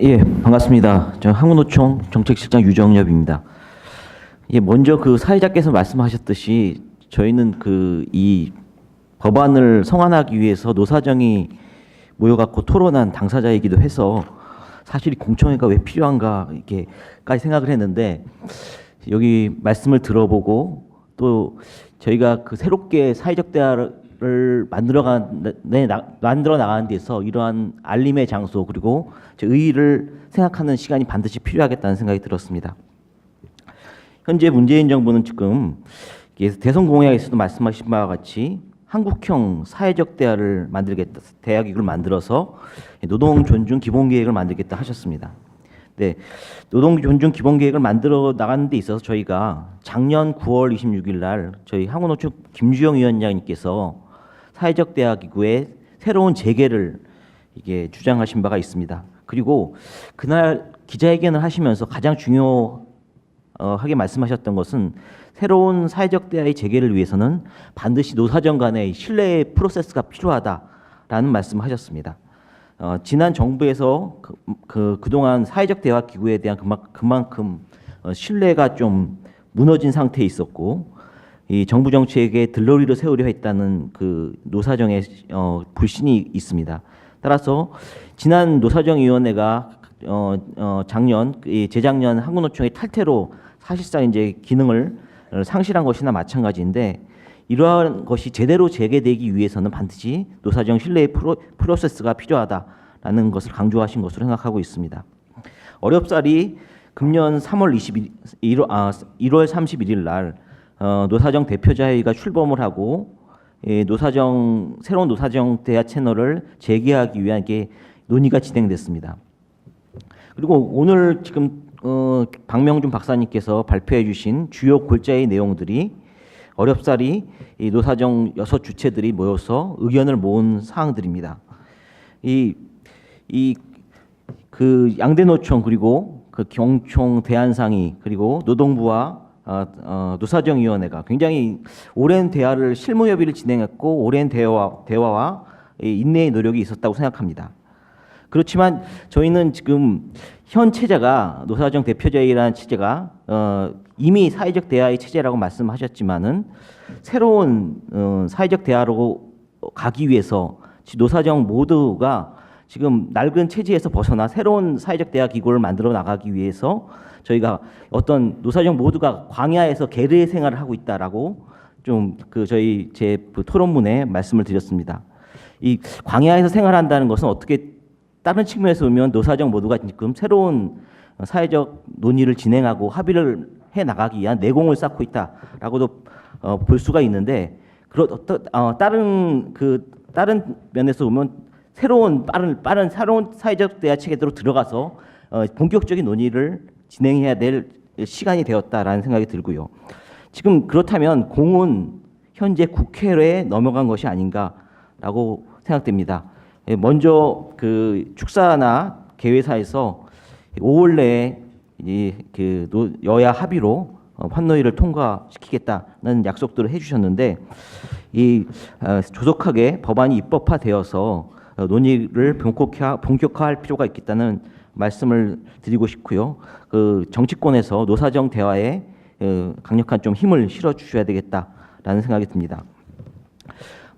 예, 반갑습니다. 저 항우노총 정책실장 유정엽입니다. 예, 먼저 그 사회자께서 말씀하셨듯이 저희는 그 이 법안을 성안하기 위해서 노사정이 모여갖고 토론한 당사자이기도 해서 사실 이 공청회가 왜 필요한가 이렇게까지 생각을 했는데 여기 말씀을 들어보고 또 저희가 그 새롭게 사회적 대화 를 만들어가는 네, 나- 만들어 나가는 데서 이러한 알림의 장소 그리고 저 의의를 생각하는 시간이 반드시 필요하겠다는 생각이 들었습니다. 현재 문재인 정부는 지금 대선 공약에서도 말씀하신 바와 같이 한국형 사회적 대화를 만들겠다, 기구를 만들어서 노동 존중 기본 계획을 만들겠다 하셨습니다. 네, 노동 존중 기본 계획을 만들어 나가는 데 있어서 저희가 작년 9월 26일 날 저희 항우노총 김주영 위원장님께서 사회적 대화 기구의 새로운 재개를 이게 주장하신 바가 있습니다. 그리고 그날 기자회견을 하시면서 가장 중요 어, 하게 말씀하셨던 것은 새로운 사회적 대화의 재개를 위해서는 반드시 노사정 간의 신뢰의 프로세스가 필요하다라는 말씀하셨습니다. 어, 지난 정부에서 그, 그 그동안 사회적 대화 기구에 대한 그만, 그만큼 어, 신뢰가 좀 무너진 상태에 있었고 이 정부 정책에 들러리를 세우려 했다는 그 노사정의 어, 불신이 있습니다. 따라서 지난 노사정위원회가 어, 어, 작년 이 재작년 한국노총의 탈퇴로 사실상 이제 기능을 어, 상실한 것이나 마찬가지인데 이러한 것이 제대로 재개되기 위해서는 반드시 노사정 신뢰의 프로, 프로세스가 필요하다라는 것을 강조하신 것으로 생각하고 있습니다. 어렵사리 금년 3월 21일, 1월, 아, 1월 31일 날 어, 노사정 대표자회의가 출범을 하고 예, 노사정 새로운 노사정 대화 채널을 재개하기 위한 게 논의가 진행됐습니다. 그리고 오늘 지금 어, 박명준 박사님께서 발표해 주신 주요 골자의 내용들이 어렵사리 이 노사정 여섯 주체들이 모여서 의견을 모은 사항들입니다. 이 이 그 양대 노총 그리고 그 경총 대한상의 그리고 노동부와 어, 어, 노사정위원회가 굉장히 오랜 대화를 실무 협의를 진행했고 오랜 대화 대화와 이 인내의 노력이 있었다고 생각합니다. 그렇지만 저희는 지금 현 체제가 노사정 대표제의라는 체제가 어, 이미 사회적 대화의 체제라고 말씀하셨지만은 새로운 어, 사회적 대화로 가기 위해서 지- 노사정 모두가 지금 낡은 체제에서 벗어나 새로운 사회적 대화 기구를 만들어 나가기 위해서 저희가 어떤 노사정 모두가 광야에서 계르의 생활을 하고 있다라고 좀 그 저희 제그 토론문에 말씀을 드렸습니다. 이 광야에서 생활한다는 것은 어떻게 다른 측면에서 보면 노사정 모두가 지금 새로운 사회적 논의를 진행하고 합의를 해 나가기 위한 내공을 쌓고 있다라고도 어, 볼 수가 있는데 그렇 어떤 어, 다른 그 다른 면에서 보면 새로운 빠른 빠른 새로운 사회적 대화 체계로 들어가서 어, 본격적인 논의를 진행해야 될 시간이 되었다라는 생각이 들고요. 지금 그렇다면 공은 현재 국회에 넘어간 것이 아닌가라고 생각됩니다. 예, 먼저 그 축사나 개회사에서 5월 내에 이그 노- 여야 합의로 어, 환노위를 통과시키겠다는 약속들을 해주셨는데 이 어, 조속하게 법안이 입법화되어서 어, 논의를 본격화, 본격화 할 필요가 있겠다는 말씀을 드리고 싶고요. 그 정치권에서 노사정 대화에 어, 강력한 좀 힘을 실어 주셔야 되겠다라는 생각이 듭니다.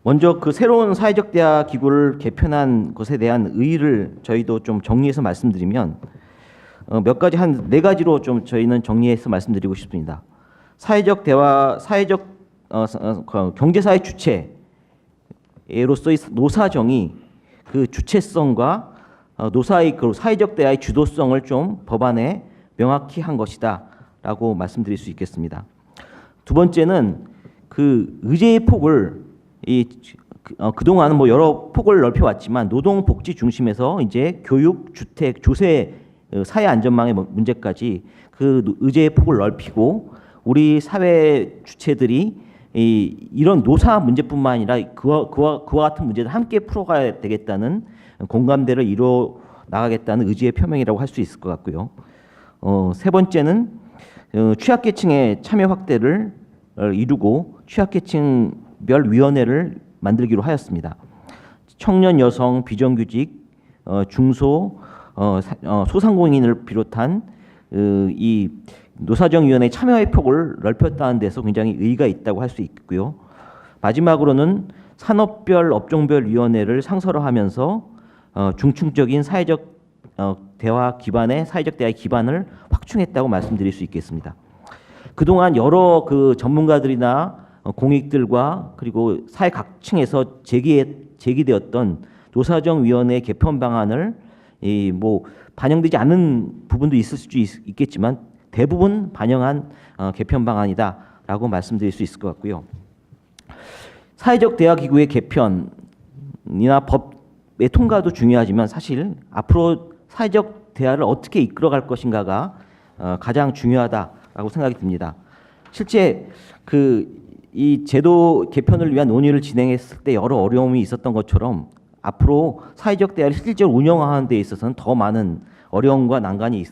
먼저 그 새로운 사회적 대화 기구를 개편한 것에 대한 의의를 저희도 좀 정리해서 말씀드리면 어, 몇 가지 한 네 가지로 좀 저희는 정리해서 말씀드리고 싶습니다. 사회적 대화, 사회적 어, 어, 그 경제사회 주체로서의 노사정이 그 주체성과 어, 노사의 그 사회적 대화의 주도성을 좀 법안에 명확히 한 것이다라고 말씀드릴 수 있겠습니다. 두 번째는 그 의제의 폭을 이 그- 어, 그동안은 뭐 여러 폭을 넓혀 왔지만 노동 복지 중심에서 이제 교육, 주택, 조세, 어, 사회 안전망의 뭐- 문제까지 그 노- 의제의 폭을 넓히고 우리 사회 주체들이 이 이런 노사 문제뿐만 아니라 그와 그와 그와 같은 문제를 함께 풀어가야 되겠다는 공감대를 이뤄 나가겠다는 의지의 표명이라고 할 수 있을 것 같고요. 어, 세 번째는 어, 취약계층의 참여 확대를 어, 이루고 취약계층별 위원회를 만들기로 하였습니다. 청년 여성 비정규직 어, 중소 어, 사- 어, 소상공인을 비롯한 어, 이 노사정위원회 참여의 폭을 넓혔다는 데서 굉장히 의의가 있다고 할 수 있고요. 마지막으로는 산업별 업종별 위원회를 상설화하면서 어, 중층적인 사회적 어, 대화 기반의 사회적 대화 기반을 확충했다고 말씀드릴 수 있겠습니다. 그동안 여러 그 전문가들이나 어, 공익들과 그리고 사회 각층에서 제기해, 제기되었던 노사정 위원회 개편 방안을 이 뭐 반영되지 않은 부분도 있을 수 있, 있겠지만 대부분 반영한 어, 개편 방안이다라고 말씀드릴 수 있을 것 같고요. 사회적 대화 기구의 개편이나 법의 통과도 중요하지만 사실 앞으로 사회적 대화를 어떻게 이끌어갈 것인가가 어, 가장 중요하다라고 생각이 듭니다. 실제 그 이 제도 개편을 위한 논의를 진행했을 때 여러 어려움이 있었던 것처럼 앞으로 사회적 대화를 실질적으로 운영하는 데 있어서는 더 많은 어려움과 난관이 있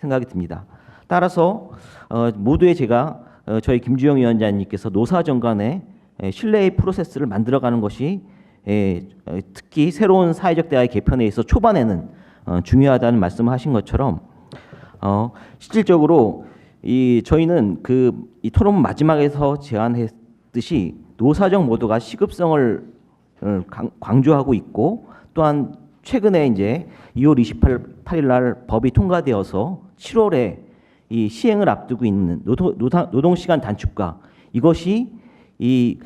생각이 듭니다. 따라서 어, 모두의 제가 어, 저희 김주영 위원장님께서 노사정 간의 에, 신뢰의 프로세스를 만들어가는 것이 에, 어, 특히 새로운 사회적 대화의 개편에 있어 초반에는 어, 중요하다는 말씀을 하신 것처럼 어, 실질적으로 이 저희는 그 이 토론 마지막에서 제안했듯이 노사정 모두가 시급성을 어, 강- 강조하고 있고 또한 최근에 이제 2월 28일 날 법이 통과되어서 7월에 이 시행을 앞두고 있는 노동, 노동 시간 단축과 이것이 이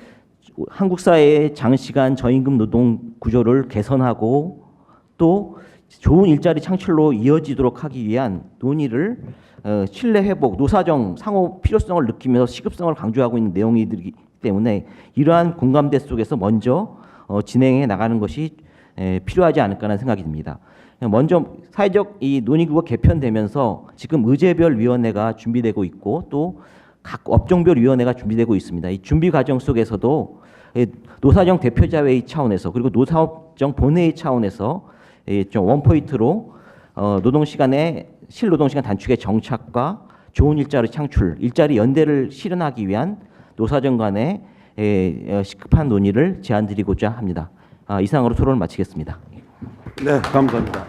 한국 사회의 장시간 저임금 노동 구조를 개선하고 또 좋은 일자리 창출로 이어지도록 하기 위한 논의를 어, 신뢰 회복, 노사정 상호 필요성을 느끼면서 시급성을 강조하고 있는 내용이기 때문에 이러한 공감대 속에서 먼저 어, 진행해 나가는 것이 에, 필요하지 않을까라는 생각이 듭니다. 먼저 사회적 이 논의구가 개편되면서 지금 의제별 위원회가 준비되고 있고 또 각 업종별 위원회가 준비되고 있습니다. 이 준비 과정 속에서도 이 노사정 대표자회의 차원에서 그리고 노사정 본회의 차원에서 이좀 원포인트로 어, 노동 시간의 실노동 시간 단축의 정착과 좋은 일자리 창출, 일자리 연대를 실현하기 위한 노사정 간의 시급한 논의를 제안드리고자 합니다. 아, 이상으로 토론을 마치겠습니다. 네, 감사합니다.